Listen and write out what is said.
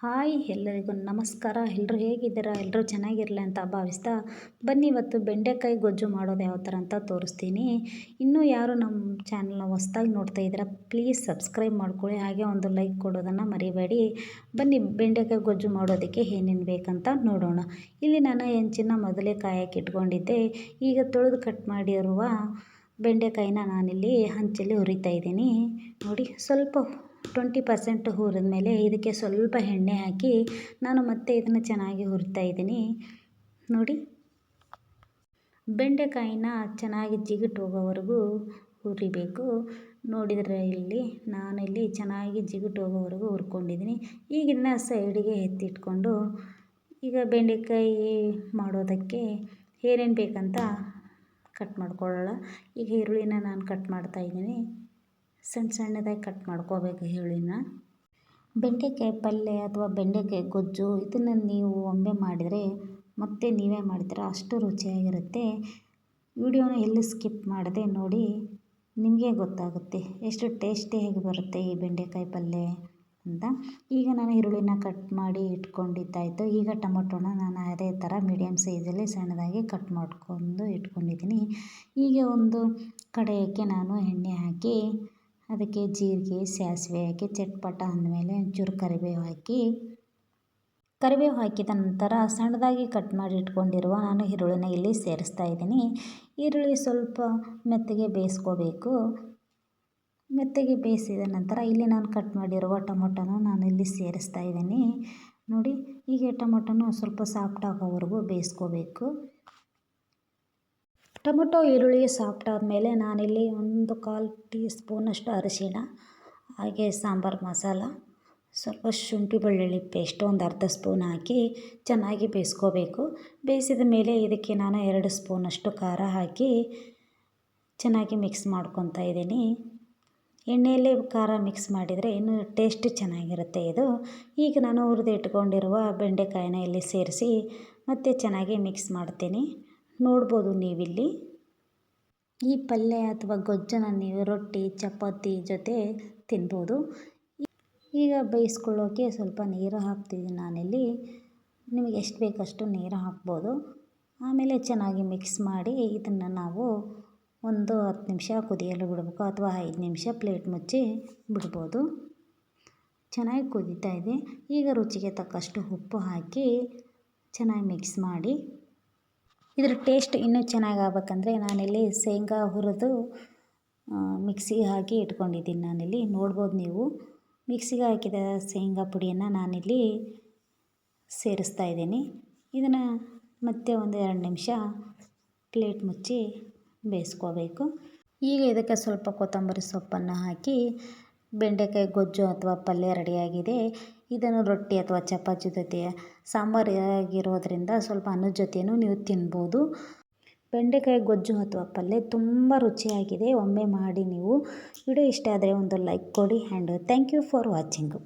Hi ಎಲ್ಲರಿಗೂ ನಮಸ್ಕಾರ. ಎಲ್ಲರೂ ಹೇಗಿದ್ದೀರಾ? ಎಲ್ಲರೂ ಚೆನ್ನಾಗಿರಲಿ ಅಂತ ಭಾವಿಸ್ತಾ ಬನ್ನಿ, ಇವತ್ತು ಬೆಂಡೆಕಾಯಿ ಗೊಜ್ಜು ಮಾಡೋದು ಯಾವ ಥರ ಅಂತ ತೋರಿಸ್ತೀನಿ. ಇನ್ನೂ ಯಾರು ನಮ್ಮ ಚಾನಲ್ನ ಹೊಸ್ದಾಗಿ ನೋಡ್ತಾ ಇದ್ದೀರಾ, ಪ್ಲೀಸ್ ಸಬ್ಸ್ಕ್ರೈಬ್ ಮಾಡ್ಕೊಳ್ಳಿ, ಹಾಗೆ ಒಂದು ಲೈಕ್ ಕೊಡೋದನ್ನು ಮರಿಬೇಡಿ. ಬನ್ನಿ, ಬೆಂಡೆಕಾಯಿ ಗೊಜ್ಜು ಮಾಡೋದಕ್ಕೆ ಏನೇನು ಬೇಕಂತ ನೋಡೋಣ. ಇಲ್ಲಿ ನಾನು ಹೆಂಚಿನ ಮೊದಲೇ ಕಾಯಕ್ಕೆ ಇಟ್ಕೊಂಡಿದ್ದೆ. ಈಗ ತೊಳೆದು ಕಟ್ ಮಾಡಿರುವ ಬೆಂಡೆಕಾಯಿನ ನಾನಿಲ್ಲಿ ಹಂಚಲ್ಲಿ ಹುರಿತಾ ಇದ್ದೀನಿ. ನೋಡಿ, ಸ್ವಲ್ಪ ಟ್ವೆಂಟಿ ಪರ್ಸೆಂಟ್ ಹುರಿದ ಮೇಲೆ ಇದಕ್ಕೆ ಸ್ವಲ್ಪ ಎಣ್ಣೆ ಹಾಕಿ ನಾನು ಮತ್ತೆ ಇದನ್ನು ಚೆನ್ನಾಗಿ ಹುರಿತಾ ಇದ್ದೀನಿ. ನೋಡಿ. ಬೆಂಡೆಕಾಯಿನ ಚೆನ್ನಾಗಿ ಜಿಗುಟು ಹೋಗೋವರೆಗೂ ಹುರಿಬೇಕು. ನೋಡಿದರೆ ಇಲ್ಲಿ ನಾನಿಲ್ಲಿ ಚೆನ್ನಾಗಿ ಜಿಗುಟು ಹೋಗೋವರೆಗೂ ಹುರ್ಕೊಂಡಿದ್ದೀನಿ. ಈಗ ಸೈಡಿಗೆ ಎತ್ತಿಟ್ಕೊಂಡು ಈಗ ಬೆಂಡೆಕಾಯಿ ಮಾಡೋದಕ್ಕೆ ಏನೇನು ಬೇಕಂತ ಕಟ್ ಮಾಡ್ಕೊಳ್ಳೋಣ. ಈಗ ಈರುಳ್ಳಿನ ನಾನು ಕಟ್ ಮಾಡ್ತಾಯಿದ್ದೀನಿ ಸಣ್ಣ ಸಣ್ಣದಾಗಿ ಕಟ್ ಮಾಡ್ಕೋಬೇಕು ಈರುಳ್ಳಿನ ಬೆಂಡೆಕಾಯಿ ಪಲ್ಯ ಅಥವಾ ಬೆಂಡೆಕಾಯಿ ಗೊಜ್ಜು ಇದನ್ನು ನೀವು ಒಮ್ಮೆ ಮಾಡಿದರೆ ಮತ್ತೆ ನೀವೇ ಮಾಡ್ತೀರ ಅಷ್ಟು ರುಚಿಯಾಗಿರುತ್ತೆ. ವಿಡಿಯೋನ ಎಲ್ಲಿ ಸ್ಕಿಪ್ ಮಾಡದೆ ನೋಡಿ ನಿಮಗೆ ಗೊತ್ತಾಗುತ್ತೆ ಎಷ್ಟು ಟೇಸ್ಟಿಯಾಗಿ ಬರುತ್ತೆ ಈ ಬೆಂಡೆಕಾಯಿ ಪಲ್ಯ ಅಂತ. ಈಗ ನಾನು ಈರುಳ್ಳಿನ ಕಟ್ ಮಾಡಿ ಇಟ್ಕೊಂಡಿದ್ದಾಯಿತು. ಈಗ ಟೊಮೊಟೊನ ನಾನು ಅದೇ ಥರ ಮೀಡಿಯಮ್ ಸೈಜಲ್ಲಿ ಸಣ್ಣದಾಗಿ ಕಟ್ ಮಾಡ್ಕೊಂಡು ಇಟ್ಕೊಂಡಿದ್ದೀನಿ. ಈಗ ಒಂದು ಕಡೆಯಕ್ಕೆ ನಾನು ಎಣ್ಣೆ ಹಾಕಿ ಅದಕ್ಕೆ ಜೀರಿಗೆ, ಸಾಸಿವೆ ಹಾಕಿ ಚಟ್ಪಟ ಅಂದಮೇಲೆ ಒಂಚೂರು ಕರಿಬೇವು ಹಾಕಿ, ಕರಿಬೇವು ಹಾಕಿದ ನಂತರ ಸಣ್ಣದಾಗಿ ಕಟ್ ಮಾಡಿ ಇಟ್ಕೊಂಡಿರುವ ನಾನು ಈರುಳ್ಳಿನ ಇಲ್ಲಿ ಸೇರಿಸ್ತಾ ಇದ್ದೀನಿ. ಈರುಳ್ಳಿ ಸ್ವಲ್ಪ ಮೆತ್ತಗೆ ಬೇಯಿಸ್ಕೋಬೇಕು. ಮೆತ್ತಗೆ ಬೇಯಿಸಿದ ನಂತರ ಇಲ್ಲಿ ನಾನು ಕಟ್ ಮಾಡಿರುವ ಟೊಮೊಟೊನ ನಾನು ಇಲ್ಲಿ ಸೇರಿಸ್ತಾ ಇದ್ದೀನಿ. ನೋಡಿ, ಹೀಗೆ ಟೊಮೊಟೊನು ಸ್ವಲ್ಪ ಸಾಫ್ಟ್ ಆಗೋವರೆಗೂ ಬೇಯಿಸ್ಕೋಬೇಕು. ಟೊಮೊಟೊ, ಈರುಳ್ಳಿ ಸಾಫ್ಟ್ ಆದಮೇಲೆ ನಾನಿಲ್ಲಿ ಒಂದು ಕಾಲು ಟೀ ಸ್ಪೂನಷ್ಟು ಅರಿಶಿಣ, ಹಾಗೆ ಸಾಂಬಾರು ಮಸಾಲ, ಸ್ವಲ್ಪ ಶುಂಠಿ ಬೆಳ್ಳುಳ್ಳಿ ಪೇಸ್ಟ್ ಒಂದು ಅರ್ಧ ಸ್ಪೂನ್ ಹಾಕಿ ಚೆನ್ನಾಗಿ ಬೇಯಿಸ್ಕೋಬೇಕು. ಬೇಯಿಸಿದ ಮೇಲೆ ಇದಕ್ಕೆ ನಾನು ಎರಡು ಸ್ಪೂನಷ್ಟು ಖಾರ ಹಾಕಿ ಚೆನ್ನಾಗಿ ಮಿಕ್ಸ್ ಮಾಡ್ಕೊತಾ ಇದ್ದೀನಿ. ಎಣ್ಣೆಯಲ್ಲಿ ಖಾರ ಮಿಕ್ಸ್ ಮಾಡಿದರೆ ಇನ್ನೂ ಟೇಸ್ಟ್ ಚೆನ್ನಾಗಿರುತ್ತೆ ಇದು. ಈಗ ನಾನು ಹುರಿದು ಇಟ್ಕೊಂಡಿರುವ ಬೆಂಡೆಕಾಯಿನ ಇಲ್ಲಿ ಸೇರಿಸಿ ಮತ್ತೆ ಚೆನ್ನಾಗಿ ಮಿಕ್ಸ್ ಮಾಡ್ತೀನಿ. ನೋಡ್ಬೋದು ನೀವಿಲ್ಲಿ. ಈ ಪಲ್ಯ ಅಥವಾ ಗೊಜ್ಜನ್ನು ನೀವು ರೊಟ್ಟಿ, ಚಪಾತಿ ಜೊತೆ ತಿನ್ಬೋದು. ಈಗ ಬೇಯಿಸ್ಕೊಳ್ಳೋಕೆ ಸ್ವಲ್ಪ ನೀರು ಹಾಕ್ತಿದ್ದೀನಿ ನಾನಿಲ್ಲಿ. ನಿಮಗೆ ಎಷ್ಟು ಬೇಕಷ್ಟು ನೀರು ಹಾಕ್ಬೋದು. ಆಮೇಲೆ ಚೆನ್ನಾಗಿ ಮಿಕ್ಸ್ ಮಾಡಿ ಇದನ್ನು ನಾವು ಒಂದು ಹತ್ತು ನಿಮಿಷ ಕುದಿಯಲು ಬಿಡಬೇಕು ಅಥವಾ ಐದು ನಿಮಿಷ ಪ್ಲೇಟ್ ಮುಚ್ಚಿ ಬಿಡ್ಬೋದು. ಚೆನ್ನಾಗಿ ಕುದೀತಾ ಇದೆ. ಈಗ ರುಚಿಗೆ ತಕ್ಕಷ್ಟು ಉಪ್ಪು ಹಾಕಿ ಚೆನ್ನಾಗಿ ಮಿಕ್ಸ್ ಮಾಡಿ ಇದರ ಟೇಸ್ಟ್ ಇನ್ನೂ ಚೆನ್ನಾಗಿ ಆಗ್ಬೇಕಂದ್ರೆ ನಾನಿಲ್ಲಿ ಶೇಂಗಾ ಹುರಿದು ಮಿಕ್ಸಿಗೆ ಹಾಕಿ ಇಟ್ಕೊಂಡಿದ್ದೀನಿ ನಾನಿಲ್ಲಿ. ನೋಡ್ಬೋದು ನೀವು. ಮಿಕ್ಸಿಗೆ ಹಾಕಿದ ಶೇಂಗಾ ಪುಡಿಯನ್ನು ನಾನಿಲ್ಲಿ ಸೇರಿಸ್ತಾ ಇದ್ದೀನಿ. ಇದನ್ನು ಮತ್ತೆ ಒಂದು ಎರಡು ನಿಮಿಷ ಪ್ಲೇಟ್ ಮುಚ್ಚಿ ಬೇಯಿಸ್ಕೋಬೇಕು. ಈಗ ಇದಕ್ಕೆ ಸ್ವಲ್ಪ ಕೊತ್ತಂಬರಿ ಸೊಪ್ಪನ್ನು ಹಾಕಿ ಬೆಂಡೆಕಾಯಿ ಗೊಜ್ಜು ಅಥವಾ ಪಲ್ಯ ರೆಡಿಯಾಗಿದೆ. ಇದನ್ನು ರೊಟ್ಟಿ ಅಥವಾ ಚಪಾತಿ ಜೊತೆ ಸಾಂಬಾರು ಆಗಿರೋದ್ರಿಂದ ಸ್ವಲ್ಪ ಅನ್ನದ ಜೊತೆಯೂ ನೀವು ತಿನ್ಬೋದು. ಬೆಂಡೆಕಾಯಿ ಗೊಜ್ಜು ಅಥವಾ ಪಲ್ಯ ತುಂಬ ರುಚಿಯಾಗಿದೆ. ಒಮ್ಮೆ ಮಾಡಿ ನೀವು. ವಿಡಿಯೋ ಇಷ್ಟ ಆದರೆ ಒಂದು ಲೈಕ್ ಕೊಡಿ. And thank you for watching.